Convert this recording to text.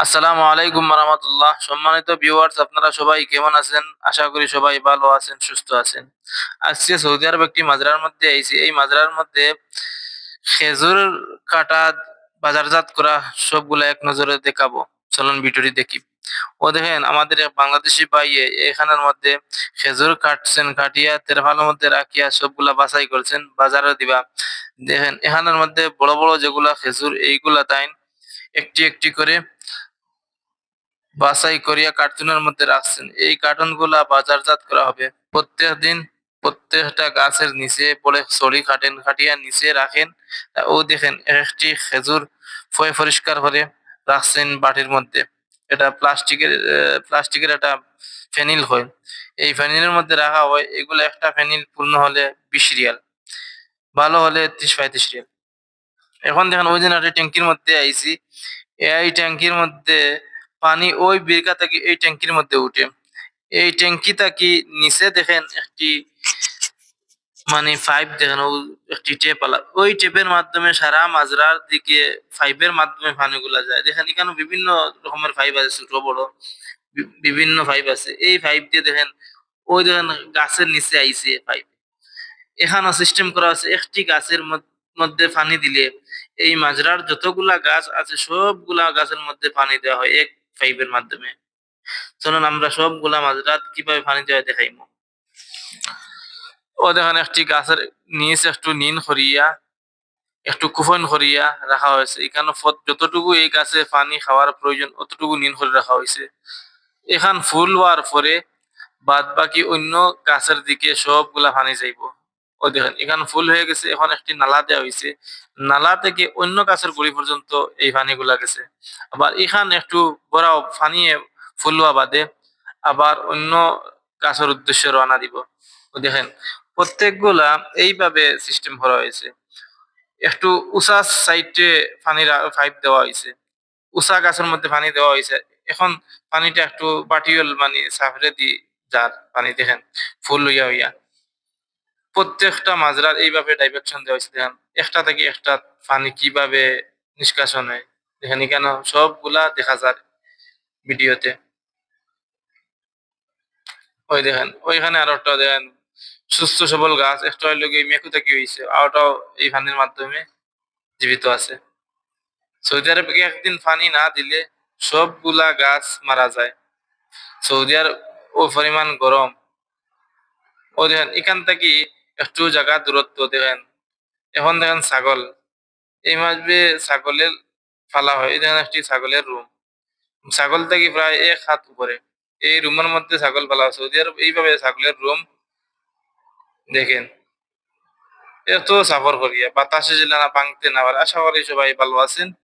আসসালামু আলাইকুম রহমতুল্লাহ। সম্মানিত ভিউয়ার্স আপনারা সবাই কেমন আছেন? আশা করি সবাই ভালো আছেন, সুস্থ আছেন। আজকে সৌদি আরব একটি মাজরার মধ্যে আইছি। এই মাজরার মধ্যে খেজুর কাটা, বাজারজাত করা সবগুলা এক নজরে দেখাবো। চলুন ভিডিওটি দেখি। ও দেখেন, আমাদের বাংলাদেশি ভাই এ- এখানের মধ্যে খেজুর কাটছেন, কাটিয়া তেরফালের মধ্যে রাখিয়া সবগুলা বাছাই করছেন, বাজারে দিবা। দেখেন, এখানের মধ্যে বড় বড় যেগুলা খেজুর, এইগুলা তাই একটি একটি করে বাছাই করিয়া কার্টুনের মধ্যে রাখছেন। এই কার্টুনগুলা বাজারজাত করা হবে। প্রত্যেক দিন প্রত্যেকটা গাছের নিচে পড়ে ছড়ি কাটেন কাটিয়া নিচে রাখেন। ও দেখেন, একটি খেজুর ফয় পরিষ্কার করে রাখছেন বাটির মধ্যে। এটা প্লাস্টিকের প্লাস্টিকের একটা ফেনিল হয়। এই ফেনিলের মধ্যে রাখা হয়, এগুলো একটা ফেনিল পূর্ণ হলে বিশ রিয়াল। ভালো হলে ত্রিশ, পঁয়ত্রিশ রিয়াল। এখন দেখেন, ওই দিন একটা ট্যাঙ্কির মধ্যে আইছি, এই ট্যাঙ্কির মধ্যে পানি ওই বিরকা থেকে এই ট্যাঙ্কির মধ্যে উঠে। এই ট্যাঙ্কি থাকি নিচে দেখেন একটি মানে পাইপ দেখেন একটি টেপ আলা। ওই টেপের মাধ্যমে সারা মাজরার দিকে পাইপের মাধ্যমে পানিগুলা যায়। দেখেন এখানে বিভিন্ন রকমের পাইপ আছে, ছোট, বড় বিভিন্ন পাইপ আছে। এই পাইপ দিয়ে দেখেন, ওই দেখেন গাছের নিচে আইছে পাইপ। এখানে সিস্টেম করা আছে, একটি গাছের মধ্যে পানি দিলে এই মাজরার যতগুলা গাছ আছে, সবগুলা গাছের মধ্যে পানি দেওয়া হয়। এক পাইপের মাধ্যমে। চলুন আমরা সবগুলা মাজরাত কীভাবে পানি দেওয়া দেখাইমু ও দেখেন, একটি গাছের নিচ একটু নিন করিয়া একটু কুফন করিয়া রাখা হয়েছে। এখানে যতটুকু এই গাছে পানি খাওয়ার প্রয়োজন, অতটুকু নিন করে রাখা হয়েছে। এখান ফুল হওয়ার পরে বাদ বাকি অন্য গাছের দিকে সবগুলা পানি যাইব। দেখেন, এখানে ফুল হয়ে গেছে, এখন একটি নালা দেওয়া হয়েছে নালা থেকে অন্য গাছের গুড়ি পর্যন্ত এই পানিগুলা গেছে। আবার এখান একটু বড় পানি ফুল হওয়া বাদে আবার অন্য গাছের উদ্দেশ্যে রওনা দিব। দেখেন, প্রত্যেকগুলা এইভাবে সিস্টেম করা হয়েছে। একটু উঁচা সাইডে পানির পাইপ দেওয়া হয়েছে উষা গাছের মধ্যে পানি দেওয়া হয়েছে এখন পানিটা একটু বাটিওল মানে সাফরে দি, যার পানি দেখেন, ফুল হইয়া হইয়া। প্রত্যেকটা মাজরার এইভাবে ডাইভারশন দেওয়া হয়েছে। দেখেন, একটা থেকে একটা পানি কীভাবে নিষ্কাশন হয়। দেখেন, এখানে সবগুলা দেখা যায় ভিডিওতে। ওই দেখেন, ওইখানে আর একটা দেখেন, সুস্থ সবল গাছ, একটা হইল গিয়ে মেকু থেকে হয়েছে আর ওটাও এই পানির মাধ্যমে জীবিত আছে। সৌদি আরবে একদিন পানি না দিলে সবগুলা গাছ মারা যায়। সৌদি আরব ও পরিমাণ গরম। ও দেখেন, এখান থেকে একটু জায়গা দূরত্ব দেখেন। এখন দেখেন ছাগল। এই মাসবে ছাগলের ফালা হয়। দেখেন একটি ছাগলের রুম। ছাগল থেকে প্রায় এক হাত উপরে। এই রুমের মধ্যে ছাগল ফালা। সৌদি আরব এইভাবে ছাগলের রুম দেখেন। এত সাফর করিয়া। বাতাসে জেলা না ভাঙতে না আশা করি সবাই ভালো আছেন।